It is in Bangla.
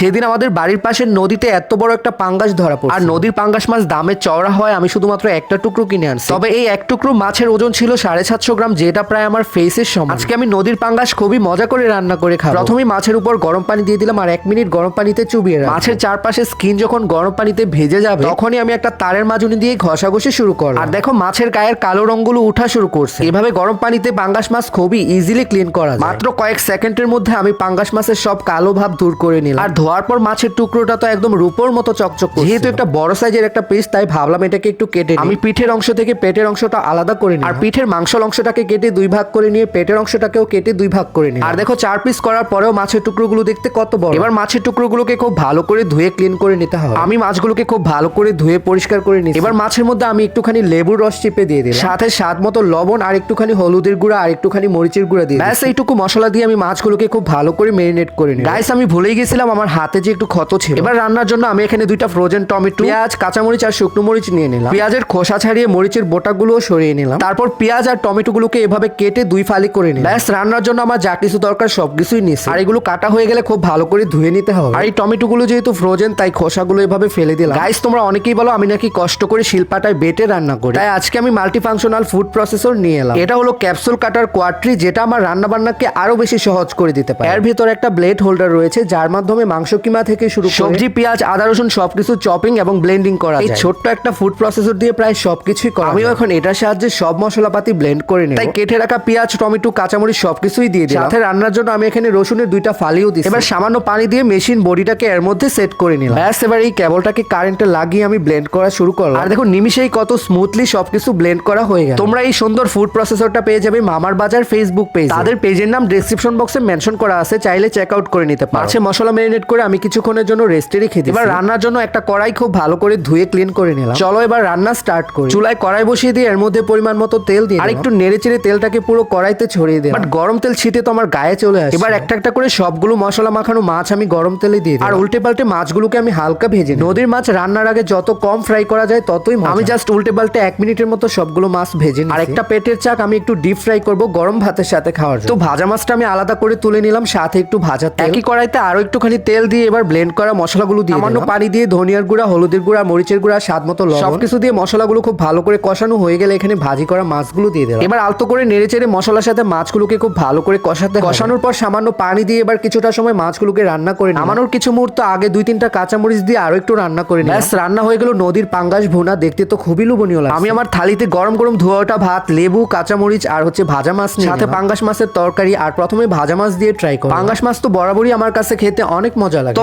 সেদিন আমাদের বাড়ির পাশের নদীতে এত বড় একটা পাঙ্গাস ধরা পড়ে আর নদীর পাঙ্গাস মাছ দামে চওড়া হয়, আমি শুধুমাত্র একটা টুকরো কিনে আনছি। তবে এই এক টুকরো মাছের ওজন ছিল সাড়ে সাতশো গ্রাম, যেটা প্রায় আমার ফেসের সমান। আজকে আমি নদীর পাঙ্গাস খুবই মজা করে রান্না করে খাব। প্রথমে মাছের উপর গরম পানি দিয়ে দিলাম আর এক মিনিট গরম পানিতে চুবিয়ে। মাছের চারপাশে স্কিন যখন গরম পানিতে ভেজে যাবে, তখনই আমি একটা তারের মাজুনি দিয়ে ঘষাঘষি শুরু করলাম। আর দেখো, মাছের গায়ের কালো রঙগুলো উঠা শুরু করছে। এভাবে গরম পানিতে পাঙ্গাস মাছ খুবই ইজিলি ক্লিন করা মাত্র কয়েক সেকেন্ডের মধ্যে আমি পাঙ্গাস মাছের সব কালো ভাব দূর করে নিলাম। আর ধোয়ার পর মাছের টুকরোটা তো একদম রূপোর মতো চকচক করছে। যেহেতু একটা বড় সাইজের একটা পিস তাই ভাবলাম এটাকে একটু কেটে আমি পিঠের অংশ থেকে পেটের অংশটা আলাদা করে নিই আর পিঠের মাংস অংশটাকে কেটে দুই ভাগ করে নিয়ে পেটের অংশটাকেও কেটে দুই ভাগ করে নিই আর দেখো চার পিস করার পরেও মাছের টুকরোগুলো দেখতে কত বড়। এবার মাছের টুকরোগুলোকে খুব ভালো করে ধুয়ে ক্লিন করে নিতে হবে। আমি মাছগুলোকে খুব ভালো করে ধুয়ে পরিষ্কার করে নিই এবার মাছের মধ্যে আমি একটুখানি লেবুর রস চিপে দিয়ে দিই সাথে স্বাদ মতো লবণ আর একটুখানি হলুদের গুঁড়া আর একটুখানি মরিচের গুঁড়া দিয়ে ব্যাস এইটুকু মশলা দিয়ে আমি মাছগুলোকে খুব ভালো করে মেরিনেট করে নিই গাইস আমি ভুলেই গেছিলাম আমার হাতে যে একটু ক্ষত ছিল। এবার রান্নার জন্য আমি এখানে দুইটা ফ্রোজেন টমেটো পেঁয়াজ কাঁচামরিচ আর শুকনো মরিচ নিয়ে নিলাম। পেঁয়াজের খোসা ছাড়িয়ে মরিচের বোটাগুলো সরিয়ে নিলাম। তারপর পেঁয়াজ আর টমেটোগুলোকে এভাবে কেটে দুই ফালি করে নিলাম। ব্যাস রান্নার জন্য আমার যা কিছু দরকার সবকিছুই নিয়েছি। আর এগুলো কাটা হয়ে গেলে খুব ভালো করে ধুয়ে নিতে হবে। আর এই টমেটোগুলো যেহেতু ফ্রোজেন তাই খোসাগুলো এভাবে ফেলে দিলাম। গাইস তোমরা অনেকেই বলো আমি নাকি কষ্ট করে শিলপাটায় বেটে রান্না করি। তাই আজকে আমি মাল্টি ফাংশনাল ফুড প্রসেসর নিয়ে এলাম। এটা হলো ক্যাপসুল কাটার কোয়াট্রি যেটা আমার রান্না বান্নাকে আরও বেশি সহজ করে দিতে পারে। এর ভিতরে একটা ব্লেড হোল্ডার রয়েছে যার মাধ্যমে মাংস কিমা থেকে শুরু করে সবজি পেঁয়াজ আদা রসুন সবকিছু চপিং এবং ব্লেন্ডিং করা যায়। এই ছোট্ট একটা ফুড প্রসেসর দিয়ে প্রায় সবকিছুই করা আমিও এখন এটার সাহায্যে সব মশলাপাতি ব্লেন্ড করে নিই তাই কেটে রাখা পেঁয়াজ টমেটো কাঁচামরিচ সবকিছুই দিয়ে দিই সাথে রান্নার জন্য আমি এখানে রসুনের দুইটা ফালিও দিই এবার সামান্য পানি দিয়ে মেশিন বডিটাকে এর মধ্যে সেট করে নিলাম। ব্যাস এবার এই কেবলটাকে কারেন্টে লাগিয়ে আমি ব্লেন্ড করা শুরু করলাম। আর দেখো নিমিশেই কত স্মুথলি সবকিছু ব্লেন্ড করা হয়ে গেল। তোমরা এই সুন্দর ফুড প্রসেসরটা পেয়ে যাবে মামার বাজার ফেসবুক পেজ তাদের পেজের নাম ডেসক্রিপশন বক্সে মেনশন করা আছে চাইলে চেক আউট করে নিতে পারো। মাছে মশলা ম্যারিনেট করে আমি কিছুক্ষণের জন্য রেস্টে রেখে দিই এবার রান্নার জন্য একটা কড়াই খুব ভালো করে ধুয়ে ক্লিন করে নিলাম। চলো এবার রান্না স্টার্ট করি। চুলায় কড়াই বসিয়ে দিয়ে এর মধ্যে পরিমাণ মতো তেল দিয়ে আর একটু নেড়ে চেড়ে তেলটাকে পুরো কড়াইতে ছড়িয়ে দিই বাট গরম তেল ছিটে তো আমার গায়ে চলে আসে এবার একটা একটা করে সবগুলো মশলা মাখানো মাছ আমি গরম তেলে দিয়ে দিই আর উল্টে পাল্টে মাছগুলোকে আমি হালকা ভেজে। নদীর মাছ রান্নার আগে যত কম ফ্রাই করা যায় ততই। আমি জাস্ট উল্টে পাল্টে এক মিনিটের মতো সবগুলো মাছ ভেজে আর একটা পেটের চাক আমি একটু ডিপ ফ্রাই করব গরম ভাতের সাথে খাওয়ার তো ভাজা মাছটা আমি আলাদা করে তুলে নিলাম সাথে একটু ভাজা তেল। একই কড়াইতে আরও একটুখানি তেল দিয়ে এবার ব্লেন্ড করা মশলাগুলো দিয়ে সামান্য পানি দিয়ে ধনিয়ার গুঁড়া হলুদের গুঁড়া মরিচের গুঁড়া স্বাদ মতো লবণ। সবকিছু দিয়ে মশলাগুলো খুব ভালো করে কষানো হয়ে গেলে এখানে ভাজি করা মাছগুলো দিয়ে দিলাম। এবার আলতো করে নেড়ে চেড়ে মশলার সাথে মাছগুলোকে খুব ভালো করে কষাতে কষানোর পর সামান্য পানি দিয়ে এবার কিছুটা সময় মাছগুলোকে রান্না করে নামানোর কিছু মুহূর্ত আগে দুই তিনটা কাঁচামরিচ দিয়ে আরও একটু রান্না করে ব্যাস রান্না হয়ে গেল নদীর পাঙ্গাস ভুনা। দেখতে তো খুবই লোভনীয় লাগে আমি আমার থালিতে গরম গরম ধোয়া ওঠা ভাত লেবু কাঁচামরিচ আর হচ্ছে ভাজা মাছ নিয়ে সাথে পাঙ্গাস মাছের তরকারি আর প্রথমে ভাজা মাছ দিয়ে ট্রাই করি পাঙ্গাস মাছ তো বরাবরই আমার কাছে খেতে অনেক মজা লাগে